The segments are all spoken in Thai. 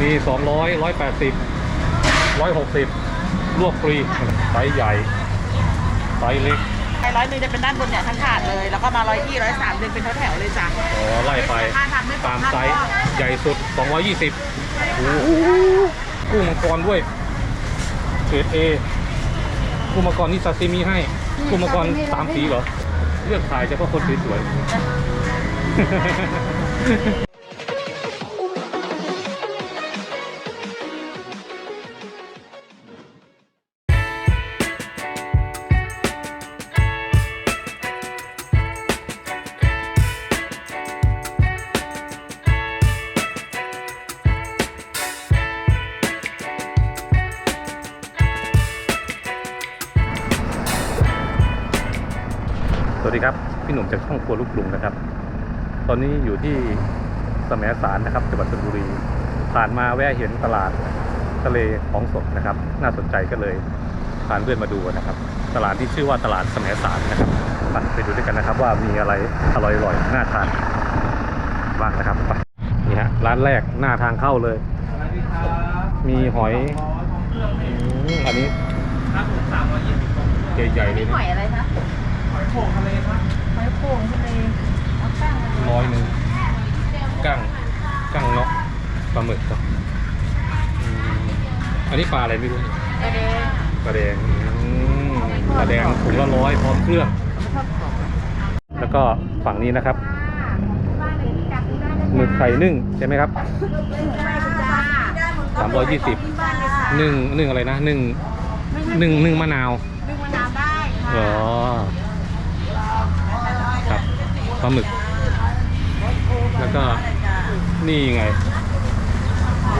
มีสองร้อยร้อยแปดสิบร้อยหกสิบลวกฟรีไซส์ใหญ่ไซส์เล็กไอ้ร้อยหนึ่งจะเป็นด้านบนเนี่ยทั้งถาดเลย แล้วก็มาร้อยยี่ร้อยสามเดินเป็นแถวๆเลยจ้ะอ๋อไล่ไปถ้าทำไม่ตามพอไซส์ใหญ่สุด 220โอ้โหกุ้งมังกรด้วยเกรดเอกุ้งมังกรนี่ซาซิมิให้กุ้งมังกรสามสีเหรอ เลือกขายเฉพาะคนสวยๆ สวัสดีครับ พี่หนุ่มจากช่องครัวลูกกรุงนะครับ ตอนนี้อยู่ที่สมสารนะครับจังหวัดชลบุรี ผ่านมาแวะเห็นตลาดทะเลของสดนะครับ น่าสนใจก็เลยพาเพื่อนมาดูนะครับ ตลาดที่ชื่อว่าตลาดสมสารนะครับไปไปดูด้วยกันนะครับ ว่ามีอะไรอร่อยๆน่าทานบ้างนะครับไปนี่ฮะร้านแรกหน้าทางเข้าเลย มีหอยอืมอันนี้ใหญ่ๆเลยหนะอยอะไรคะหอย โข่งทะเลครับหอยโข่งทะเลเอาตั้งมาร้อยหนึ่งกั้งกั้งเนาะปลาหมึกเนาะอืมอันนี้ปลาอะไรไม่รู้ทะเลปลาแดงอืมปลาแดงถุงละร้อยพร้อมเครื่องชอบของแล้วก็ฝั่งนี้นะครับหมึกไข่นึ่งใช่ไหมครับ สามร้อยยี่สิบ นึ่งนึ่งอะไรนะนึ่งนึ่งนึ่งมะนาว ดึงมะนาวได้เหรอครับ ปลาหมึก แล้วก็นี่ไง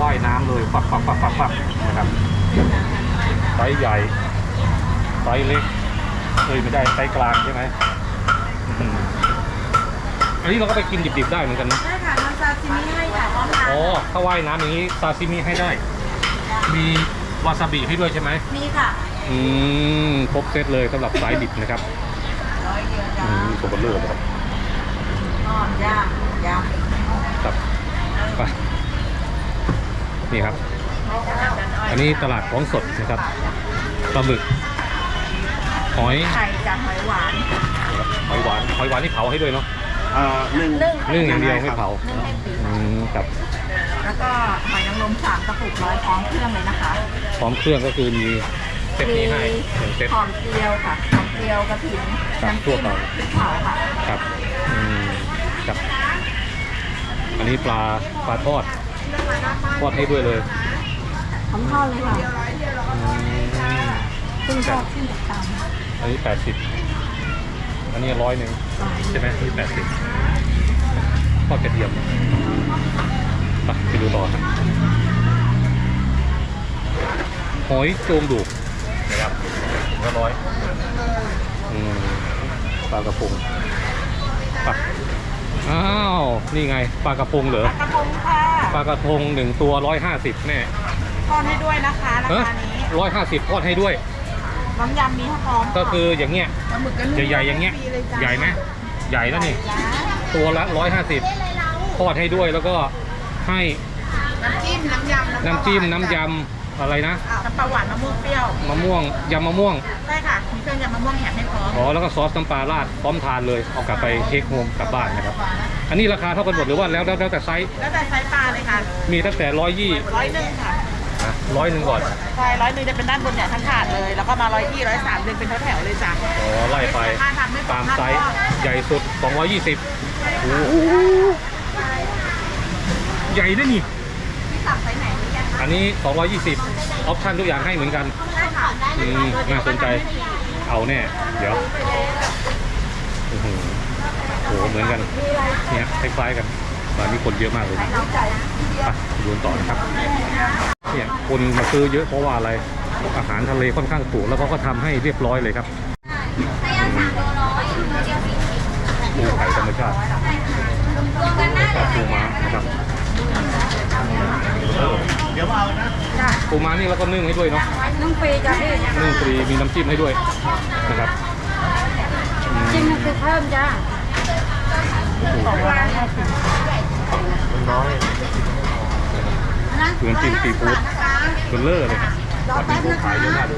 ว่ายน้ำเลยปักปักปักปักปักนะครับไซส์ใหญ่ไซส์เล็กเลยไม่ได้ไซส์กลางใช่ไหมอืมอันนี้เราก็ไปกินดิบๆได้เหมือนกันนะได้ค่ะทำซาซิมิให้ค่ะพร้อมทานอ๋อถ้าว่ายน้ำอย่างนี้ซาซิมิให้ได้ มีวาซาบิให้ด้วยใช่ไหมมีค่ะ อืมครบเซตเลยสำหรับสายดิบนะครับร้อยเดียวอืจ้ามตัวเบลเลอร์นะครับ อ่อนย่างย่างครับไปนี่ครับ อันนี้ตลาดของสดนะครับปลาหมึกหอยไข่จากหอยหวานหอยหวานหอยหวานที่เผาให้ด้วยเนาะเอ่อหนึ่งนึ่งนึ่งอย่างเดียวไม่เผานึ่งให้ปีอืมครับแล้วก็หอยนางรมสามกระปุกร้อยพร้อมเครื่องเลยนะคะ พร้อมเครื่องก็คือมีเซตนี้ให้หนึ่งเซตหอมเจียวค่ะหอมเจียวกระถิ่นครับน้ำทั่จิ้วมไปพริกเผาค่ะครับอืม ครับ อันนี้ปลาปลาทอด ทอดให้ด้วยเลยพร้อมทอดเลยค่ะอืมขึ้นทอดขึ้นจากเตาอันนี้แปดสิบอันนี้ร้อยหนึ่งใช่ไหมอันนี้แปดสิบทอดกระเทียมไปไปดูต่อครับหอยโจมดุนะครับถุงละร้อยอืมปลากระพงไป อ้าว นี่ไงปลากระพงเหรอ กระพงค่ะปลากระพงหนึ่งตัวร้อยห้าสิบแน่ทอดให้ด้วยนะคะราเออคานี้ร้อยห้าสิบทอดให้ด้วย น้ำยำมีให้พร้อมก็คืออย่างเงี้ยปลาหมึกกันใหญ่ๆอย่างเงี้ย ฟรีลจ้ะใหญ่ไหมใหญ่แล้วนี่จ้าตัวละร้อยห้าสิบทอดให้ด้วยแล้วก็ให้น้ำจิ้มน้ำยำแล้วก็น้ำจิ้มหวาน้ำยำ อะไรนะอ่าน้ำปลาหวานมะม่วงเปรี้ยว มะม่วงยำมะม่วง ใช่ค่ะ มีเครื่องยำมะม่วงแถมให้พร้อมอ๋อแล้วก็ซอสน้ำปลาราดพร้อมทานเลยเอากลับไปเทคโฮมกลับบ้านนะครับ อันนี้ราคาเท่ากันหมดหรือว่าแล้วแล้วแล้วแต่ไซส์ แล้วแต่ไซส์ปลาเลยค่ะ มีตั้งแต่ร้อยยี่ร้อยหนึ่งค่ะร้อยหนึ่งก่อนใช่ร้อยหนึ่งจะเป็นด้านบนเนี่ยทั้งถาดเลย แล้วก็มาร้อยยี่ร้อยสามเดินเป็นแถวๆเลยจ้ะอ๋อไล่ไปถ้าทำไม่พอตามไซส์ใหญ่สุด220โอ้โหใหญ่ด้วยนี่ นนี้ 220 ออปชั่นทุกอย่างให้เหมือนกันได้ค่ะได้อืมน่าสนใจ เอาแน่ เดี๋ยวโอ้โหโอ้โหเหมือนกัน เนี่ยคล้ายๆกันตอนนี้คนเยอะมากเลยนะไปดูต่อนะครับ เนี่ยคนมาซื้อเยอะเพราะว่าอะไร อาหารทะเลค่อนข้างถูกแล้วเขาก็ทำให้เรียบร้อยเลยครับถ้ายังสามโลร้อยโลเดียวสี่สิบปูไข่ธรรมชาติรวมกันได้กับปูม้านะครับ เดี๋ยวเอานะปูม้านี่เราก็นึ่งให้ด้วยเนาะนึ่งฟรีจ้ะพี่นึ่งฟรีมีน้ำจิ้มให้ด้วยนะครับอืมจิ้มคือเพิ่มจ้าโอ้โหน้อยคคือน้ำจิ้มซีฟู้ดเบลเลอร์เลยครับแบบนี้เขาขายเยอะมากดู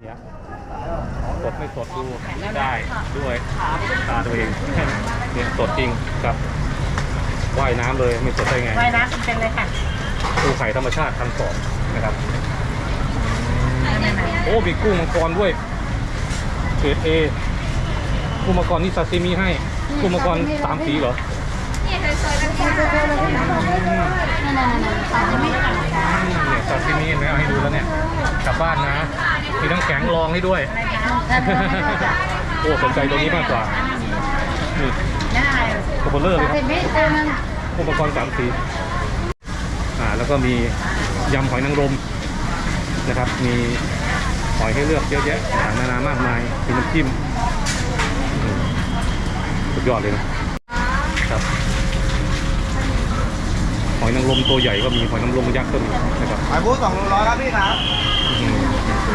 เนี่ยสดไม่สดดูได้ด้วยตาตัวเองเนี่ยสดจริงครับ ว่ายน้ำเลยไม่สดได้ไงไว้นะเป็นเลยค่ะปูไข่ธรรมชาติพันสองนะครับ โอ้มีกุ้งมังกรด้วยเกรดเอกุ้งมังกรนี่ซาซิมิให้กุ้งมังกรสามสีเหรอนี่เคยเคยเป็นคนนั่นนั่นนั่นตอนนี้ไม่ได้เนี่ยซาซิมิเห็นไหมเอาให้ดูแล้วเนี่ยกลับบ้านนะมีทั้งแข็งรองให้ด้วย โอ้สนใจตรงนี้มากกว่านี่ได้ โคโบเลอร์เลยครับเป็นไม่ตามมันอุปกรณ์สามสีอ่าแล้วก็มียำหอยนางรมนะครับ มีหอยให้เลือกเยอะแยะต่างๆนานามากมายมีน้ำจิ้มอืมสุดยอดเลยนะครับหอยนางรมตัวใหญ่ก็มีหอยนางรมยักษ์ก็มีนะครับหอยปูสองร้อยครับพี่ครับ อืมเผ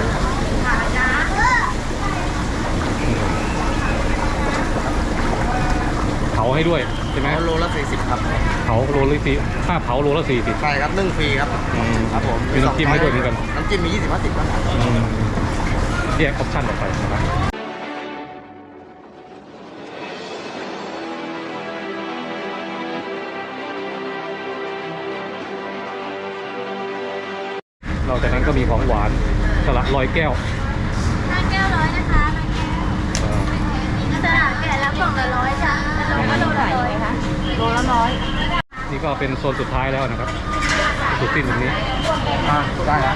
าให้ด้วยใช่ไหมโลละสี่สิบครับเผาโลละสี่ค่าเผาโลละสี่สิบใช่ครับนึ่งฟรีครับอืมครับผมมีน้ำจิ้มให้ด้วยเหมือนกันน้ำจิ้มมียี่สิบห้าสิบครับอืมแยกออปชั่นออกไปนะครับนอกจากนั้นก็มีของหวานสลัดลอยแก้ว ห้าแก้วร้อยนะคะห้าแก้ว เอ่อ สลัดแก่แล้วกล่องละร้อยจ้าแล้วก็โลละร้อยค่ะ โลละร้อยนี่ก็เป็นโซนสุดท้ายแล้วนะครับ สุดสิ้นตรงนี้อ่าได้ครับ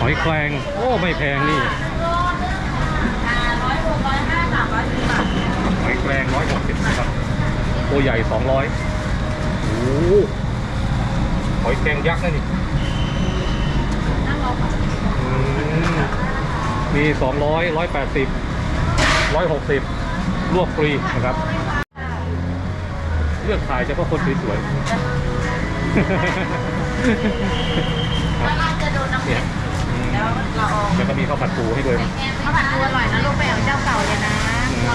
หอยแครงโอ้ไม่แพงนี่หอยแครงร้อยหกสิบนะครับตัวใหญ่สองร้อยโอ้โหหอยแครงยักษ์นั่นนี่อืมมีสองร้อยร้อยแปดสิบร้อยหกสิบลวกฟรีนะครับเลือกขายเฉพาะคนสวยๆจะโดนน้ำเนี่ยอืมแล้วเราเอาแล้วก็มีข้าวผัดปูให้ด้วยนะข้าวผัดปูอร่อยนะลูกไปเอาเจ้าเก่าเลยนะ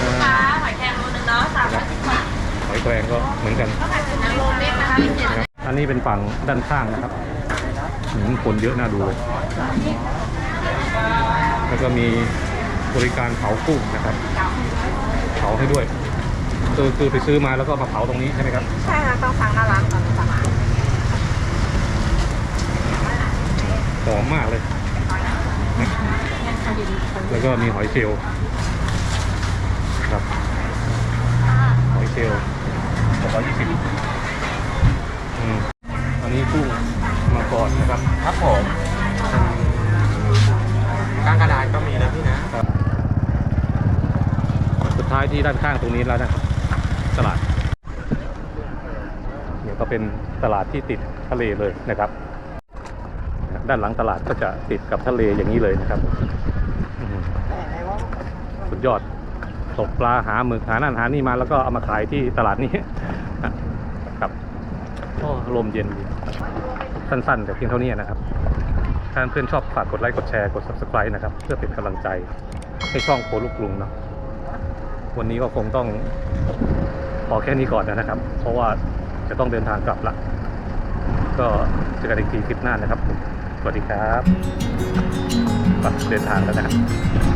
ลูกค้าหอยแครงโลนึงเนาะสามร้อยสิบบาทหอยแครงก็เหมือนกันข้าวผัดปูน้ำโลเล็กนะคะพิเศษนะครับอันนี้เป็นฝั่งด้านข้างนะครับหืมคนเยอะน่าดูเลยแล้วก็มีบริการเผากุ้งนะครับ เผาให้ด้วย คือคือไปซื้อมาแล้วก็มาเผาตรงนี้ใช่ไหมครับ ใช่ค่ะต้องสั่งหน้าร้านก่อนสั่งหอมมากเลย แล้วก็มีหอยเชลล์ครับ หอยเชลล์ร้อยยี่สิบอืมอันนี้กุ้งมาก่อนนะครับ ครับผมกางกระดาษก็มีนะพี่นะครับสุดท้ายที่ด้านข้างตรงนี้แล้วนะครับ ตลาดเดี๋ยวก็เป็นตลาดที่ติดทะเลเลยนะครับ ด้านหลังตลาดก็จะติดกับทะเลอย่างนี้เลยนะครับอืมสุดยอดตกปลาหาหมึกหานั่นหานี่มาแล้วก็เอามาขายที่ตลาดนี้ครับก็ลมเย็นดีสั้นๆ แต่เพียงเท่านี้นะครับ ถ้าเพื่อนชอบฝากกดไลค์กดแชร์กด subscribe นะครับ เพื่อเป็นกำลังใจให้ช่องโคลูกกรุงเนาะวันนี้ก็คงต้อง พอแค่นี้ก่อนนะครับ เพราะว่าจะต้องเดินทางกลับละ ก็เจอกันอีกทีคลิปหน้านะครับ สวัสดีครับเดินทางแล้วนะครับ